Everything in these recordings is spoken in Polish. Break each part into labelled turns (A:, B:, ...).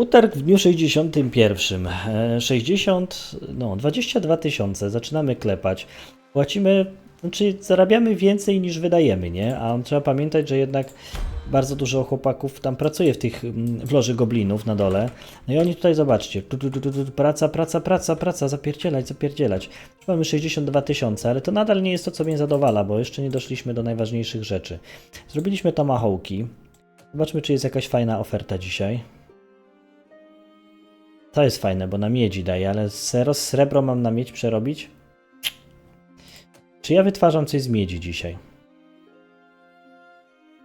A: Utarg w dniu 61. E, 60, no 22 tysiące, zaczynamy klepać. Płacimy, znaczy zarabiamy więcej niż wydajemy, nie? A trzeba pamiętać, że jednak bardzo dużo chłopaków tam pracuje w tych w loży goblinów na dole. No i oni tutaj zobaczcie, tu, tu, tu, tu, tu, praca, praca, praca, praca, zapierdzielać, zapierdzielać. Mamy 62 tysiące, ale to nadal nie jest to, co mnie zadowala, bo jeszcze nie doszliśmy do najważniejszych rzeczy. Zrobiliśmy tomahawki. Zobaczmy, czy jest jakaś fajna oferta dzisiaj. To jest fajne, bo na miedzi daje, ale sero, srebro mam na miedź przerobić? Czy ja wytwarzam coś z miedzi dzisiaj?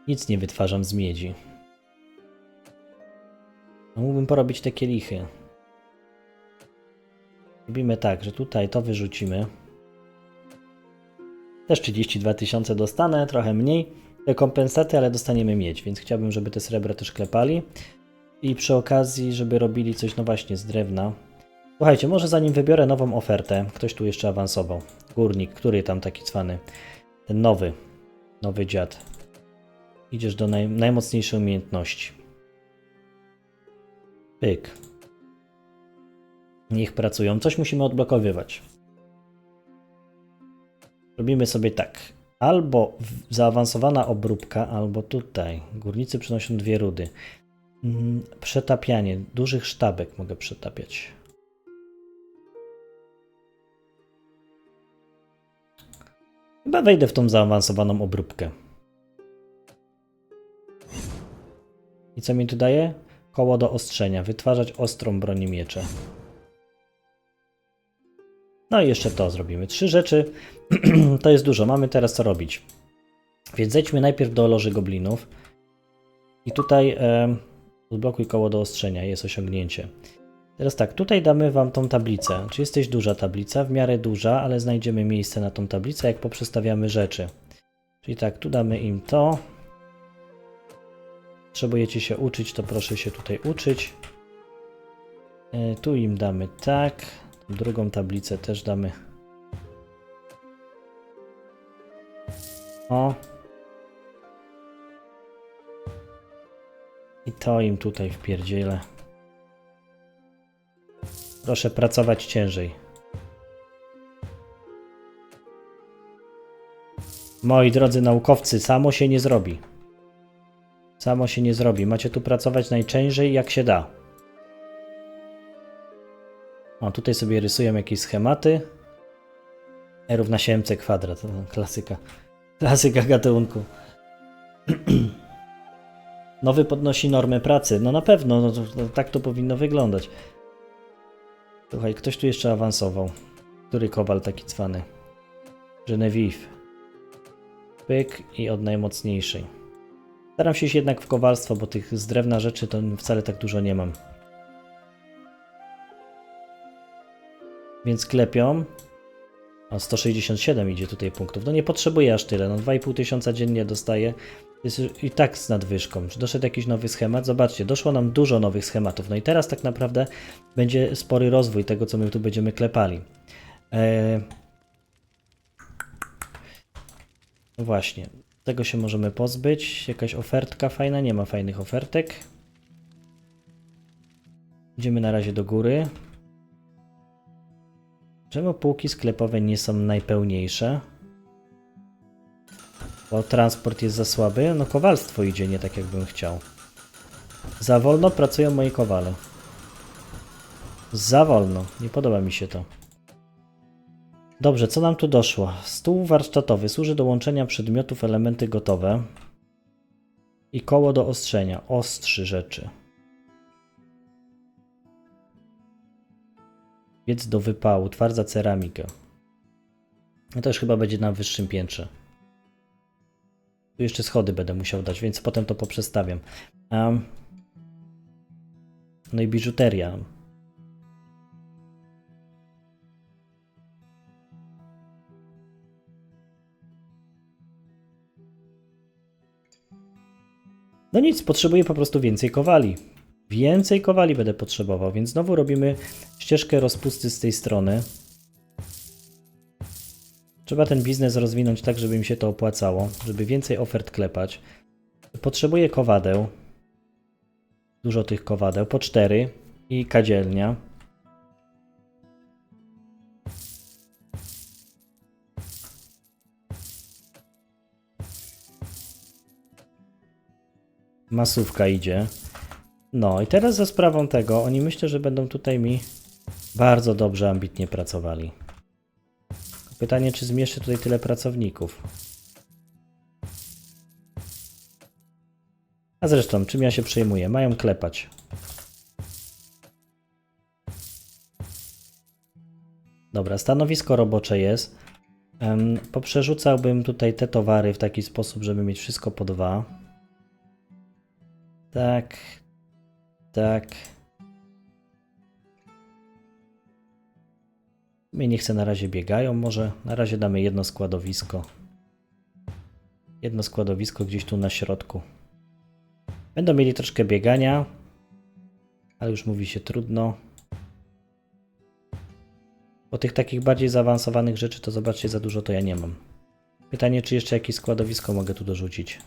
A: Nic nie wytwarzam z miedzi. No, mógłbym porobić te kielichy. Robimy tak, że tutaj to wyrzucimy. Też 32 tysiące dostanę, trochę mniej te kompensaty, ale dostaniemy miedź, więc chciałbym, żeby te srebra też klepali. I przy okazji, żeby robili coś, no właśnie, z drewna. Słuchajcie, może zanim wybiorę nową ofertę, ktoś tu jeszcze awansował. Górnik, który tam taki cwany? Ten nowy, nowy dziad. Idziesz do naj, najmocniejszej umiejętności. Pyk. Niech pracują. Coś musimy odblokowywać. Robimy sobie tak. Albo zaawansowana obróbka, albo tutaj. Górnicy przynoszą dwie rudy. Mm, Przetapianie. Dużych sztabek mogę przetapiać. Chyba wejdę w tą zaawansowaną obróbkę. I co mi tu daje? Koło do ostrzenia. Wytwarzać ostrą broń miecze. No i jeszcze to zrobimy. Trzy rzeczy. to jest dużo. Mamy teraz co robić. Więc zejdźmy najpierw do loży goblinów. I tutaj odblokuj koło do ostrzenia. Jest osiągnięcie. Teraz tak, tutaj damy Wam tą tablicę. Czy jesteś duża tablica? W miarę duża, ale znajdziemy miejsce na tą tablicę, jak poprzestawiamy rzeczy. Czyli tak, tu damy im to. Potrzebujecie się uczyć, to proszę się tutaj uczyć. E, Tu im damy tak. Drugą tablicę też damy. O. I to im tutaj wpierdzielę. Proszę pracować ciężej. Moi drodzy naukowcy, samo się nie zrobi. Samo się nie zrobi. Macie tu pracować najciężej jak się da. O, tutaj sobie rysuję jakieś schematy. E równa się mc kwadrat. Klasyka. Klasyka gatunku. Nowy podnosi normę pracy. No na pewno, no, to, no, tak to powinno wyglądać. Słuchaj, ktoś tu jeszcze awansował. Który kowal taki cwany? Genevieve. Pyk i od najmocniejszej. Staram się iść jednak w kowalstwo, bo tych z drewna rzeczy to wcale tak dużo nie mam. Więc klepią. O, 167 idzie tutaj punktów. No nie potrzebuję aż tyle. No 2,5 tysiąca dziennie dostaję. Jest i tak z nadwyżką. Czy doszedł jakiś nowy schemat? Zobaczcie, doszło nam dużo nowych schematów. No i teraz tak naprawdę będzie spory rozwój tego, co my tu będziemy klepali. Eee... Właśnie. Tego się możemy pozbyć. Jakaś ofertka fajna? Nie ma fajnych ofertek. Idziemy na razie do góry. Czemu półki sklepowe nie są najpełniejsze? Bo transport jest za słaby? No kowalstwo idzie nie tak jakbym chciał. Za wolno pracują moi kowale. Za wolno. Nie podoba mi się to. Dobrze, co nam tu doszło? Stół warsztatowy służy do łączenia przedmiotów, elementy gotowe. I koło do ostrzenia. Ostrzy rzeczy. Wiec do wypału, twardza ceramika. No to już chyba będzie na wyższym piętrze. Tu jeszcze schody będę musiał dać, więc potem to poprzestawiam. Um, no i biżuteria. No nic, potrzebuję po prostu więcej kowali. Więcej kowali będę potrzebował, więc znowu robimy ścieżkę rozpusty z tej strony. Trzeba ten biznes rozwinąć tak, żeby mi się to opłacało, żeby więcej ofert klepać. Potrzebuję kowadeł. Dużo tych kowadeł, po cztery i kadzielnia. Masówka idzie. No i teraz za sprawą tego, oni myślę, że będą tutaj mi bardzo dobrze, ambitnie pracowali. Pytanie, czy zmieszczę tutaj tyle pracowników. A zresztą, czym ja się przejmuję? Mają klepać. Dobra, stanowisko robocze jest. Poprzerzucałbym tutaj te towary w taki sposób, żeby mieć wszystko po dwa. Tak. Tak. Mnie nie chce na razie biegają, może na razie damy jedno składowisko. Jedno składowisko gdzieś tu na środku. Będą mieli troszkę biegania, ale już mówi się trudno. Po tych takich bardziej zaawansowanych rzeczy to zobaczcie, za dużo to ja nie mam. Pytanie, czy jeszcze jakieś składowisko mogę tu dorzucić.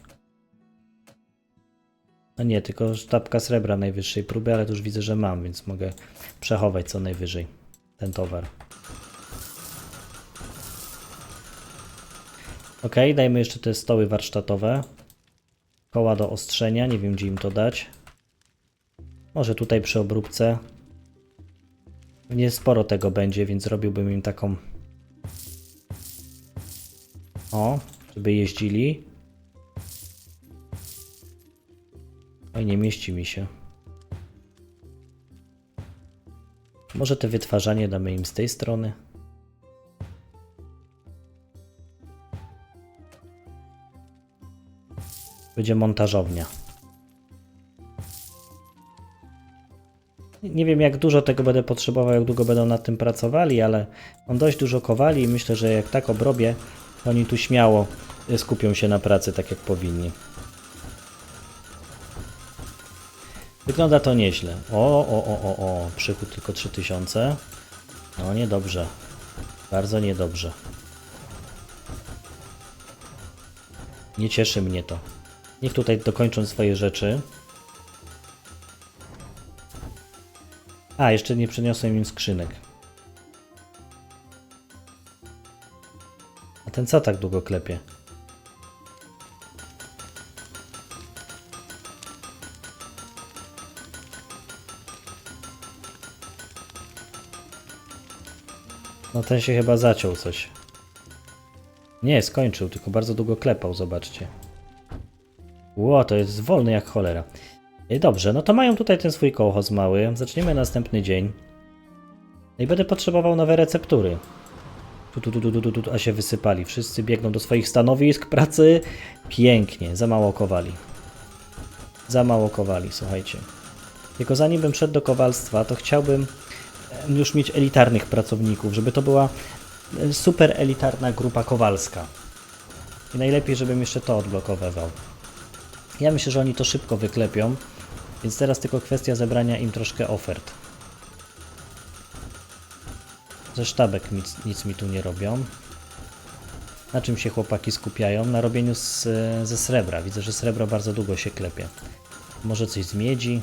A: No nie, tylko sztabka srebra najwyższej próby, ale to już widzę, że mam, więc mogę przechować co najwyżej ten towar. Ok, dajmy jeszcze te stoły warsztatowe. Koła do ostrzenia, nie wiem gdzie im to dać. Może tutaj przy obróbce. Nie sporo tego będzie, więc robiłbym im taką. O, żeby jeździli. Oj, nie mieści mi się. Może te wytwarzanie damy im z tej strony. Będzie montażownia. Nie wiem, jak dużo tego będę potrzebował, jak długo będą nad tym pracowali, ale mam dość dużo kowali i myślę, że jak tak obrobię, to oni tu śmiało skupią się na pracy tak, jak powinni. Wygląda to nieźle. O, o, o, o, o. Przychód tylko 3000. No, niedobrze. Bardzo niedobrze. Nie cieszy mnie to. Niech tutaj dokończą swoje rzeczy. A, jeszcze nie przyniosłem im skrzynek. A ten co tak długo klepie? No ten się chyba zaciął coś. Nie, skończył, tylko bardzo długo klepał, zobaczcie. Ło, to jest wolny jak cholera. Ej, Dobrze, no to mają tutaj ten swój kołchoz mały. Zaczniemy następny dzień. No i będę potrzebował nowe receptury. Tu, tu, tu, tu, tu, tu, a się wysypali. Wszyscy biegną do swoich stanowisk pracy. Pięknie, za mało kowali. Za mało kowali, słuchajcie. Tylko zanim bym szedł do kowalstwa, to chciałbym już mieć elitarnych pracowników, żeby to była e, super elitarna grupa kowalska. I najlepiej, żebym jeszcze to odblokowywał. Ja myślę, że oni to szybko wyklepią, więc teraz tylko kwestia zebrania im troszkę ofert. Ze sztabek nic, nic mi tu nie robią. Na czym się chłopaki skupiają? Na robieniu z, ze srebra. Widzę, że srebro bardzo długo się klepie. Może coś z miedzi?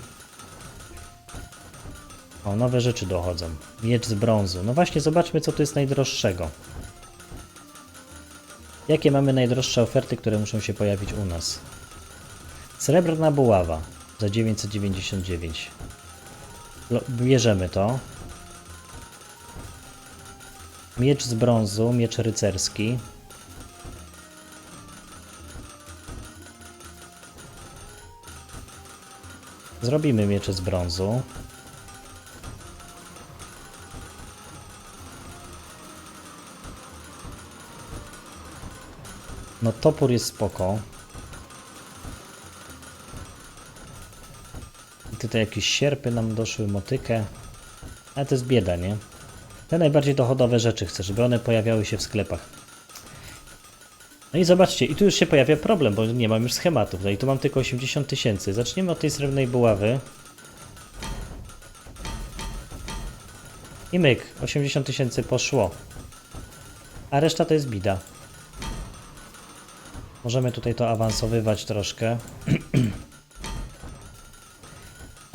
A: O, nowe rzeczy dochodzą. Miecz z brązu. No właśnie, zobaczmy, co tu jest najdroższego. Jakie mamy najdroższe oferty, które muszą się pojawić u nas? Srebrna buława za 999. Lo- Bierzemy to. Miecz z brązu, miecz rycerski. Zrobimy miecze z brązu. No topór jest spoko. Tutaj jakieś sierpy nam doszły, motykę. Ale to jest bieda, nie? Te najbardziej dochodowe rzeczy chcę, żeby one pojawiały się w sklepach. No i zobaczcie, i tu już się pojawia problem, bo nie mam już schematów. No i tu mam tylko 80 tysięcy. Zaczniemy od tej srebrnej buławy. I myk, 80 tysięcy poszło. A reszta to jest bida. Możemy tutaj to awansowywać troszkę.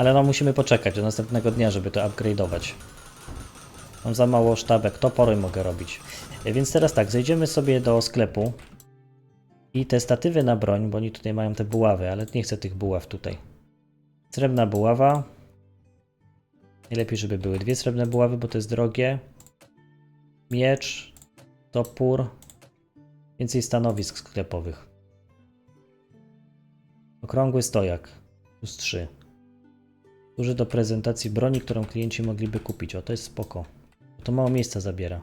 A: Ale no musimy poczekać do następnego dnia, żeby to upgrade'ować. Mam za mało sztabek, topory mogę robić. E, Więc teraz tak, zejdziemy sobie do sklepu i te statywy na broń, bo oni tutaj mają te buławy, ale nie chcę tych buław tutaj. Srebrna buława. Najlepiej, żeby były dwie srebrne buławy, bo to jest drogie. Miecz, topór, więcej stanowisk sklepowych. Okrągły stojak, plus 3. Służy do prezentacji broni, którą klienci mogliby kupić. O, to jest spoko. To mało miejsca zabiera.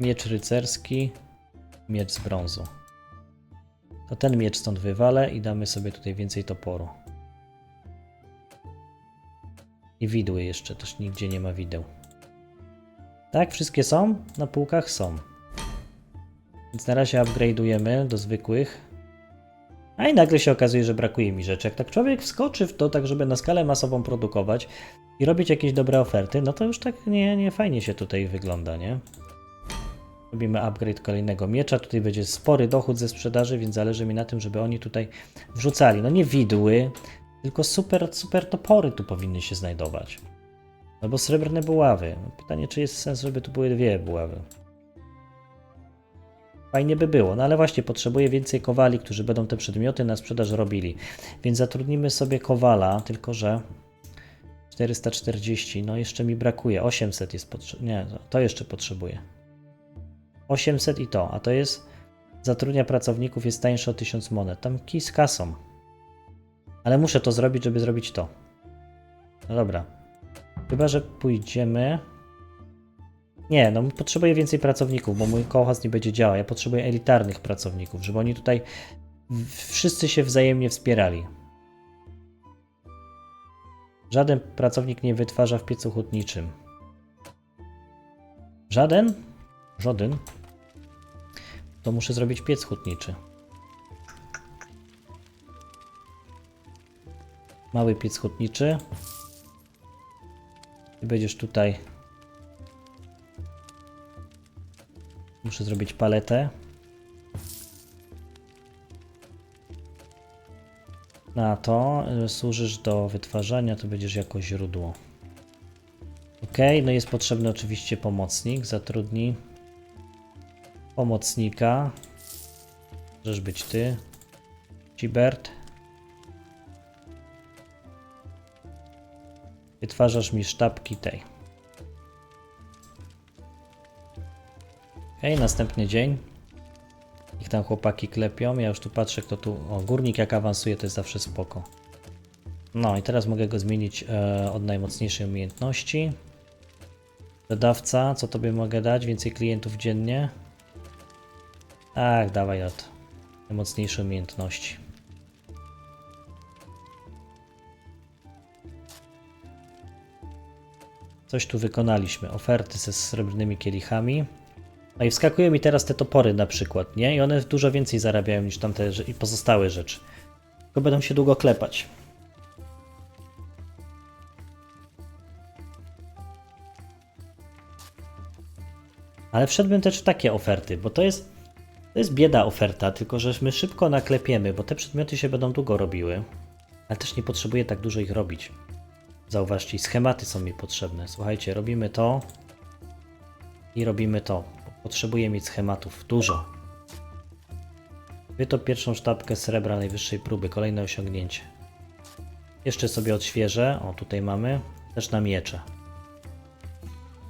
A: Miecz rycerski, miecz z brązu. To ten miecz stąd wywalę i damy sobie tutaj więcej toporu. I widły jeszcze, też nigdzie nie ma wideł. Tak, wszystkie są? Na półkach są. Więc na razie upgrade'ujemy do zwykłych. A i nagle się okazuje, że brakuje mi rzeczy. Jak tak człowiek wskoczy w to, tak żeby na skalę masową produkować i robić jakieś dobre oferty, no to już tak nie, nie fajnie się tutaj wygląda, nie? Robimy upgrade kolejnego miecza. Tutaj będzie spory dochód ze sprzedaży, więc zależy mi na tym, żeby oni tutaj wrzucali. No nie widły, tylko super, super topory tu powinny się znajdować. Albo srebrne buławy. Pytanie, czy jest sens, żeby tu były dwie buławy. Fajnie by było, no ale właśnie potrzebuję więcej kowali, którzy będą te przedmioty na sprzedaż robili. Więc zatrudnimy sobie kowala, tylko że 440, no jeszcze mi brakuje. 800 jest potrzebne. Nie, to jeszcze potrzebuję. 800 i to, a to jest zatrudnia pracowników jest tańsze o 1000 monet. Tam kij z kasą. Ale muszę to zrobić, żeby zrobić to. No dobra. Chyba, że pójdziemy. Nie, no potrzebuję więcej pracowników, bo mój kołchat nie będzie działał. Ja potrzebuję elitarnych pracowników, żeby oni tutaj wszyscy się wzajemnie wspierali. Żaden pracownik nie wytwarza w piecu hutniczym. Żaden? Żaden. To muszę zrobić piec hutniczy. Mały piec hutniczy. I będziesz tutaj. Muszę zrobić paletę. Na to służysz do wytwarzania, to będziesz jako źródło. Ok, no jest potrzebny oczywiście pomocnik. Zatrudnij pomocnika. Możesz być ty. Cibert. Wytwarzasz mi sztabki tej. Ok, następny dzień. Ich tam chłopaki klepią. Ja już tu patrzę, kto tu. O, górnik jak awansuje, to jest zawsze spoko. No i teraz mogę go zmienić e, od najmocniejszej umiejętności. Dodawca, co tobie mogę dać? Więcej klientów dziennie? Tak, dawaj od najmocniejszej umiejętności. Coś tu wykonaliśmy. Oferty ze srebrnymi kielichami. No i wskakują mi teraz te topory na przykład, nie? I one dużo więcej zarabiają niż tamte i pozostałe rzeczy. Tylko będą się długo klepać. Ale wszedłbym też w takie oferty, bo to jest, to jest bieda oferta, tylko że my szybko naklepiemy, bo te przedmioty się będą długo robiły, ale też nie potrzebuję tak dużo ich robić. Zauważcie, schematy są mi potrzebne. Słuchajcie, robimy to i robimy to. Potrzebuję mieć schematów dużo. Wytop pierwszą sztabkę srebra najwyższej próby, kolejne osiągnięcie. Jeszcze sobie odświeżę. O, tutaj mamy też na miecze.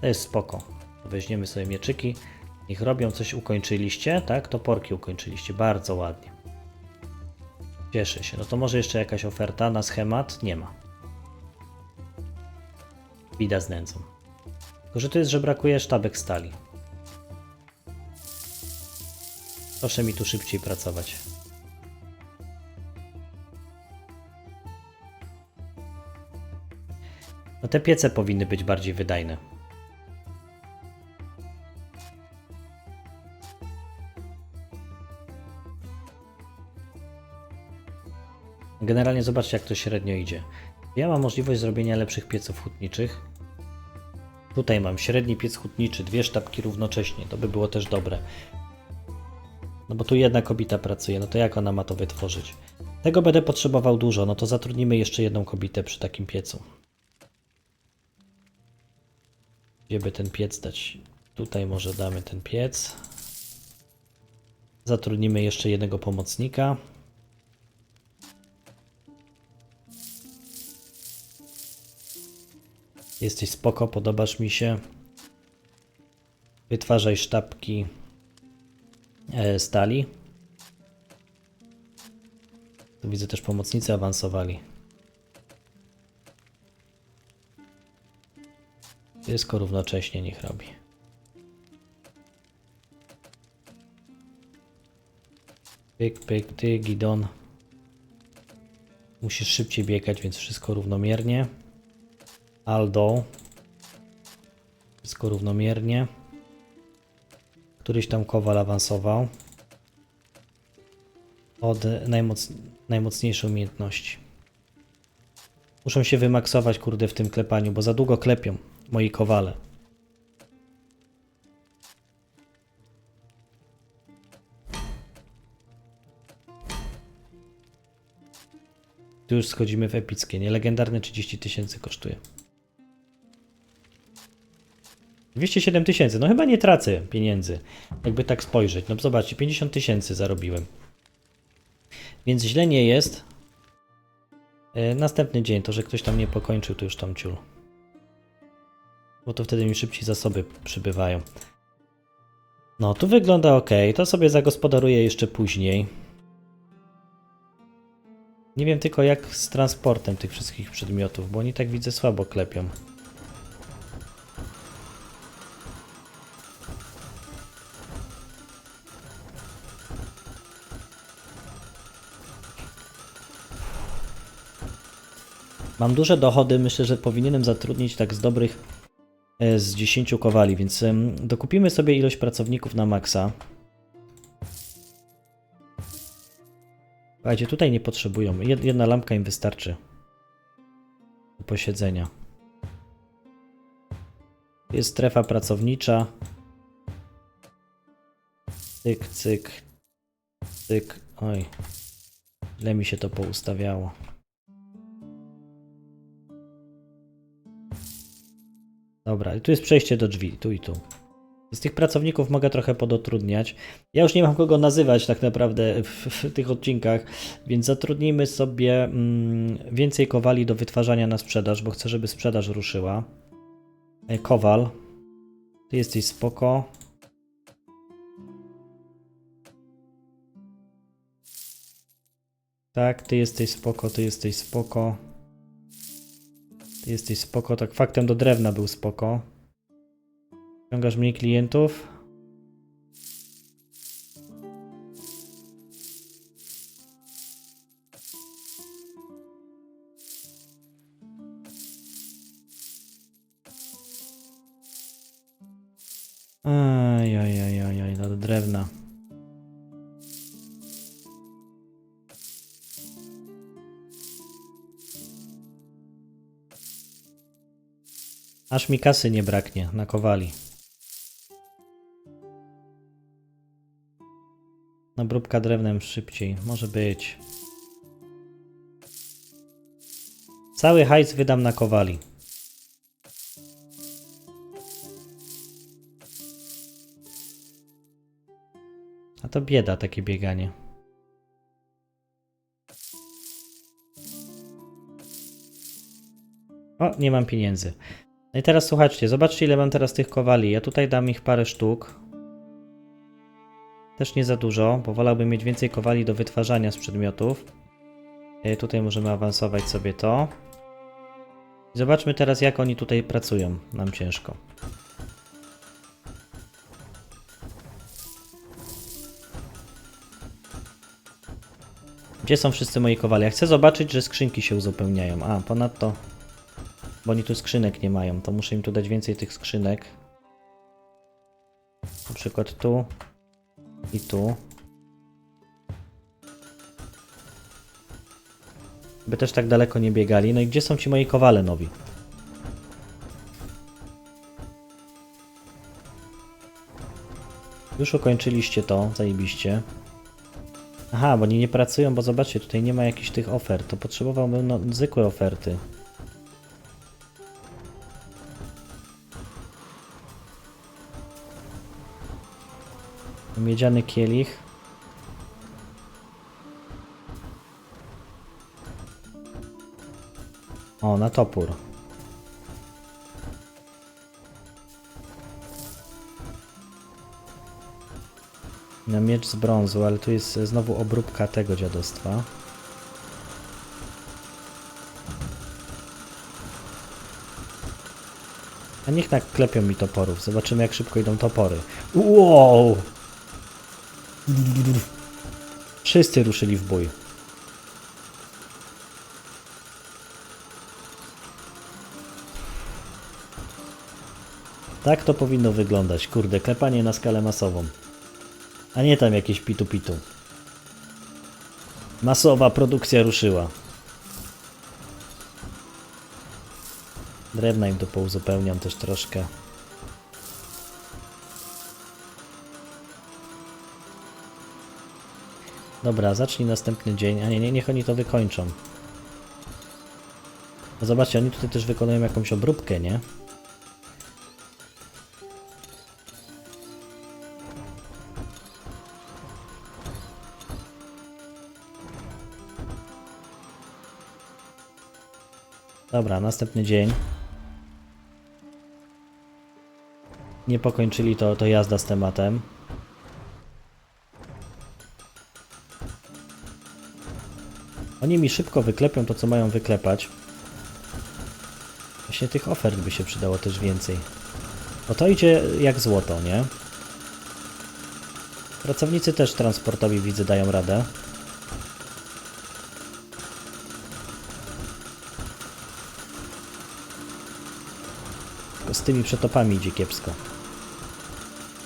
A: To jest spoko. Weźmiemy sobie mieczyki. Niech robią coś ukończyliście, tak? Toporki ukończyliście. Bardzo ładnie. Cieszę się. No to może jeszcze jakaś oferta na schemat? Nie ma. Bida z nędzą. Tylko, że to jest, że brakuje sztabek stali. Proszę mi tu szybciej pracować. No te piece powinny być bardziej wydajne. Generalnie zobaczcie jak to średnio idzie. Ja mam możliwość zrobienia lepszych pieców hutniczych. Tutaj mam średni piec hutniczy, dwie sztabki równocześnie, to by było też dobre. No bo tu jedna kobieta pracuje, no to jak ona ma to wytworzyć? Tego będę potrzebował dużo, no to zatrudnimy jeszcze jedną kobietę przy takim piecu. Gdzie by ten piec dać? Tutaj może damy ten piec. Zatrudnimy jeszcze jednego pomocnika. Jesteś spoko, podobasz mi się. Wytwarzaj sztabki stali. Tu widzę też pomocnicy awansowali. Wszystko równocześnie niech robi. Pyk, pyk, ty, Gidon. Musisz szybciej biegać, więc wszystko równomiernie. Aldo. Wszystko równomiernie. Któryś tam kowal awansował. Od najmoc... najmocniejszej umiejętności. Muszą się wymaksować, kurde, w tym klepaniu, bo za długo klepią moi kowale. Tu już schodzimy w epickie, nie? Legendarne 30 tysięcy kosztuje. 207 tysięcy, no chyba nie tracę pieniędzy, jakby tak spojrzeć. No zobaczcie, 50 tysięcy zarobiłem. Więc źle nie jest. E, następny dzień, to że ktoś tam nie pokończył, to już tam ciul. Bo to wtedy mi szybciej zasoby przybywają. No, tu wygląda ok. To sobie zagospodaruję jeszcze później. Nie wiem tylko jak z transportem tych wszystkich przedmiotów, bo oni tak widzę słabo klepią. Mam duże dochody, myślę, że powinienem zatrudnić tak z dobrych e, z 10 kowali, więc dokupimy sobie ilość pracowników na maksa. Słuchajcie, tutaj nie potrzebują. Jed- Jedna lampka im wystarczy. Do posiedzenia. Jest strefa pracownicza. Cyk, cyk. Cyk. Oj. Źle mi się to poustawiało. Dobra, i tu jest przejście do drzwi, tu i tu. Z tych pracowników mogę trochę podotrudniać. Ja już nie mam kogo nazywać tak naprawdę w, w tych odcinkach, więc zatrudnijmy sobie mm, więcej kowali do wytwarzania na sprzedaż, bo chcę, żeby sprzedaż ruszyła. E, Kowal, ty jesteś spoko. Tak, ty jesteś spoko, ty jesteś spoko. Jesteś spoko, tak faktem do drewna był spoko. Ściągasz mniej klientów. Aż mi kasy nie braknie na kowali. Obróbka drewnem szybciej, może być. Cały hajs wydam na kowali. A to bieda takie bieganie. O, nie mam pieniędzy. No i teraz słuchajcie, zobaczcie ile mam teraz tych kowali. Ja tutaj dam ich parę sztuk. Też nie za dużo, bo wolałbym mieć więcej kowali do wytwarzania z przedmiotów. E, Tutaj możemy awansować sobie to. Zobaczmy teraz jak oni tutaj pracują. Nam ciężko. Gdzie są wszyscy moi kowale? Ja chcę zobaczyć, że skrzynki się uzupełniają. A, ponadto... Bo oni tu skrzynek nie mają, to muszę im tu dać więcej tych skrzynek. Na przykład tu i tu. By też tak daleko nie biegali. No i gdzie są ci moi kowale nowi? Już ukończyliście to, zajebiście. Aha, bo oni nie pracują, bo zobaczcie, tutaj nie ma jakichś tych ofert. To potrzebowałbym no, zwykłe oferty. Miedziany kielich. O, na topór. Na miecz z brązu, ale tu jest znowu obróbka tego dziadostwa. A niech tak klepią mi toporów. Zobaczymy jak szybko idą topory. Wow! Wszyscy ruszyli w bój. Tak to powinno wyglądać. Kurde, klepanie na skalę masową. A nie tam jakieś pitu-pitu. Masowa produkcja ruszyła. Drewna im tu pouzupełniam też troszkę. Dobra, zacznij następny dzień. A nie, nie, niech oni to wykończą. No zobaczcie, oni tutaj też wykonują jakąś obróbkę, nie? Dobra, następny dzień. Nie pokończyli to, to jazda z tematem. Oni mi szybko wyklepią to, co mają wyklepać. Właśnie tych ofert by się przydało też więcej. O to idzie jak złoto, nie? Pracownicy też transportowi widzę dają radę. Tylko z tymi przetopami idzie kiepsko.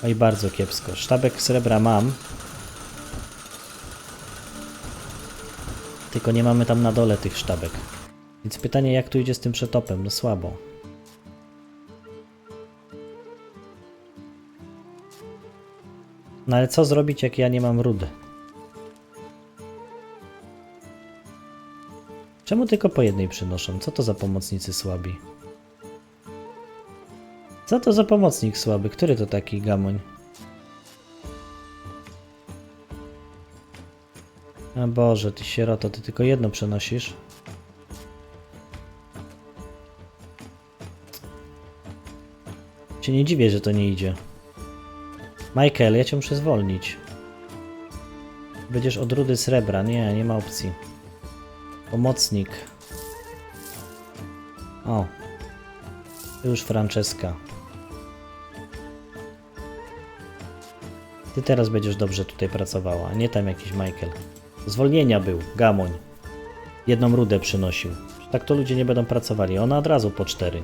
A: Oj, bardzo kiepsko. Sztabek srebra mam. Tylko nie mamy tam na dole tych sztabek. Więc pytanie, jak tu idzie z tym przetopem? No słabo. No ale co zrobić, jak ja nie mam rudy? Czemu tylko po jednej przynoszą? Co to za pomocnicy słabi? Co to za pomocnik słaby? Który to taki gamoń? A Boże, ty sieroto, ty tylko jedno przenosisz. Cię nie dziwię, że to nie idzie. Michael, ja cię muszę zwolnić. Będziesz od rudy srebra. Nie, nie ma opcji. Pomocnik. O. Już Franceska. Ty teraz będziesz dobrze tutaj pracowała, nie tam jakiś Michael. Zwolnienia był, gamoń. Jedną rudę przynosił. Tak to ludzie nie będą pracowali. Ona od razu po cztery.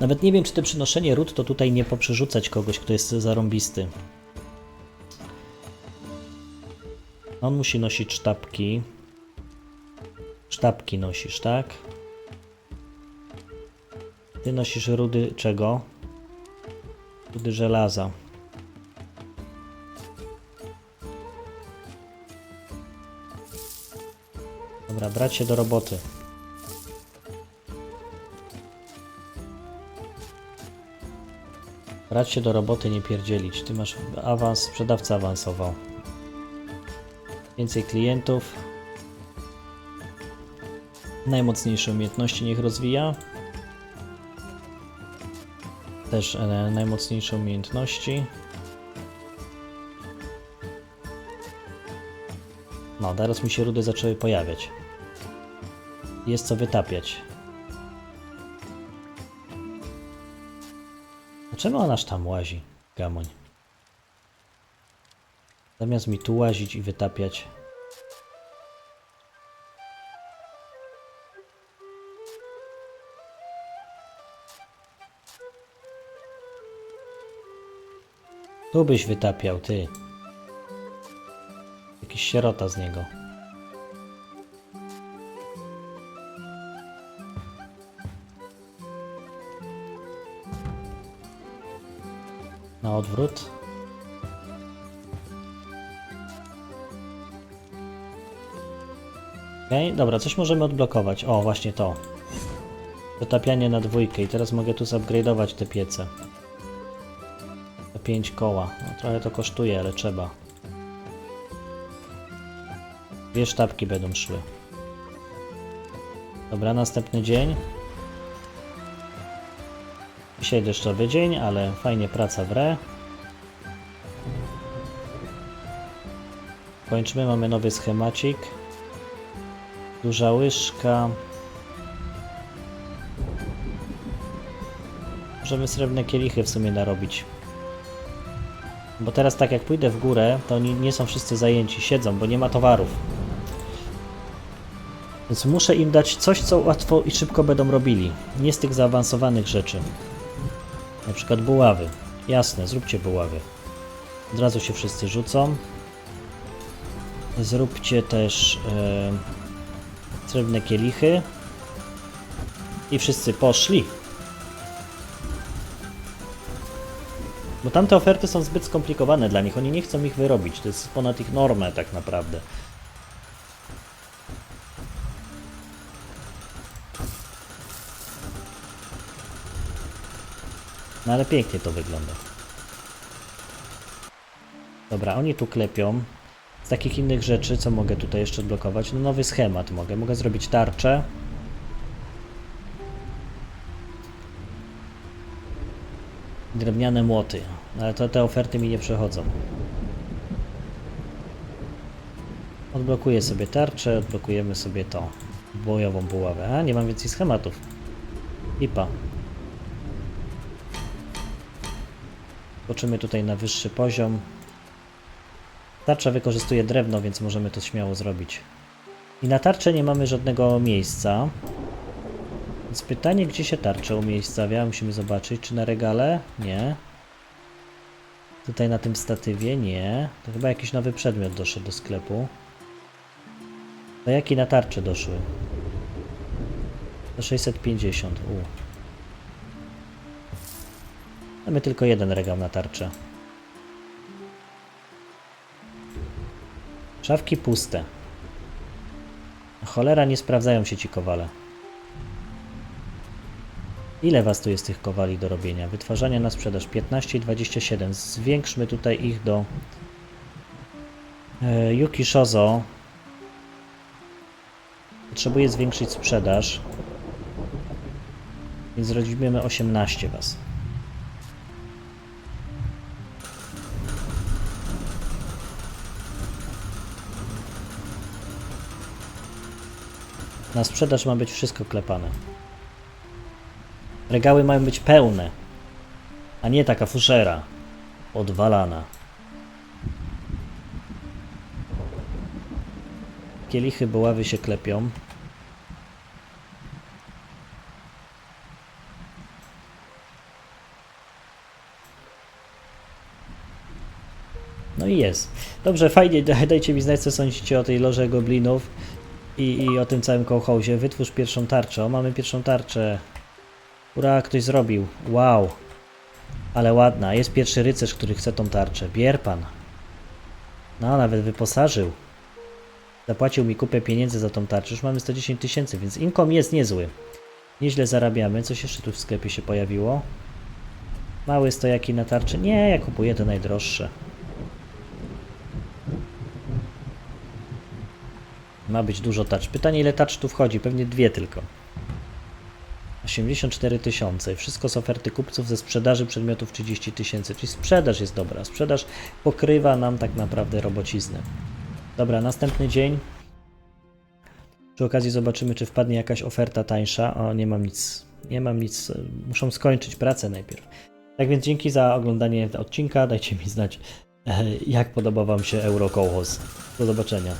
A: Nawet nie wiem, czy to przynoszenie ród to tutaj nie poprzerzucać kogoś, kto jest zarąbisty. On musi nosić sztabki. Sztabki nosisz, tak? Ty nosisz rudy czego? Rudy żelaza. Dobra, brać się do roboty. Brać się do roboty, nie pierdzielić. Ty masz awans, sprzedawca awansował. Więcej klientów. Najmocniejsze umiejętności niech rozwija. Też e, najmocniejsze umiejętności. No, teraz mi się rudy zaczęły pojawiać. Jest co wytapiać. Dlaczego on aż tam łazi, gamoń? Zamiast mi tu łazić i wytapiać. Tu byś wytapiał, ty. Jakiś sierota z niego. Na odwrót. Okej, dobra, coś możemy odblokować. O, właśnie to. Dotapianie na dwójkę i teraz mogę tu zupgrade'ować te piece. Te 5 koła. No, trochę to kosztuje, ale trzeba. Dwie sztabki będą szły. Dobra, następny dzień. Dzisiaj deszczowy dzień, ale fajnie praca w re. Kończymy, mamy nowy schemacik. Duża łyżka. Możemy srebrne kielichy w sumie narobić. Bo teraz tak jak pójdę w górę, to oni nie są wszyscy zajęci, siedzą, bo nie ma towarów. Więc muszę im dać coś, co łatwo i szybko będą robili. Nie z tych zaawansowanych rzeczy. Na przykład buławy. Jasne, zróbcie buławy. Od razu się wszyscy rzucą. Zróbcie też e, srebrne kielichy. I wszyscy poszli. Bo tamte oferty są zbyt skomplikowane dla nich. Oni nie chcą ich wyrobić. To jest ponad ich normę tak naprawdę. No ale pięknie to wygląda. Dobra, oni tu klepią. Z takich innych rzeczy, co mogę tutaj jeszcze odblokować? No nowy schemat mogę. Mogę zrobić tarczę. Drewniane młoty. Ale to te oferty mi nie przechodzą. Odblokuję sobie tarczę, odblokujemy sobie to. Bojową buławę. A, nie mam więcej schematów. IPA. Skoczymy tutaj na wyższy poziom. Tarcza wykorzystuje drewno, więc możemy to śmiało zrobić. I na tarczę nie mamy żadnego miejsca. Więc pytanie, gdzie się tarczę umiejscawia? Musimy zobaczyć, czy na regale? Nie. Tutaj na tym statywie? Nie. To chyba jakiś nowy przedmiot doszedł do sklepu. To jaki na tarczę doszły? Do 650. U. Mamy tylko jeden regał na tarczę. Szafki puste. Cholera, nie sprawdzają się ci kowale. Ile was tu jest tych kowali do robienia? Wytwarzania na sprzedaż 15 i 27. Zwiększmy tutaj ich do e, Yuki Shozo. Potrzebuję zwiększyć sprzedaż. Więc zrobimy 18 was. Na sprzedaż ma być wszystko klepane. Regały mają być pełne, a nie taka fuszera odwalana. Kielichy buławy się klepią. No i jest. Dobrze, fajnie, dajcie mi znać, co sądzicie o tej loże goblinów i, i o tym całym kołchozie. Wytwórz pierwszą tarczę. O, mamy pierwszą tarczę. Ura, ktoś zrobił. Wow. Ale ładna. Jest pierwszy rycerz, który chce tą tarczę. Bierpan. No, nawet wyposażył. Zapłacił mi kupę pieniędzy za tą tarczę. Już mamy 110 tysięcy, więc inkom jest niezły. Nieźle zarabiamy. Coś jeszcze tu w sklepie się pojawiło? Mały stojaki na tarczę? Nie, ja kupuję te najdroższe. Ma być dużo tarcz. Pytanie, ile tarcz tu wchodzi? Pewnie dwie tylko. 84 tysiące. Wszystko z oferty kupców ze sprzedaży przedmiotów 30 tysięcy. Czyli sprzedaż jest dobra. Sprzedaż pokrywa nam tak naprawdę robociznę. Dobra, następny dzień. Przy okazji zobaczymy, czy wpadnie jakaś oferta tańsza. O, nie mam nic. Nie mam nic. Muszą skończyć pracę najpierw. Tak więc dzięki za oglądanie odcinka. Dajcie mi znać, jak podoba Wam się Eurokołchoz. Do zobaczenia.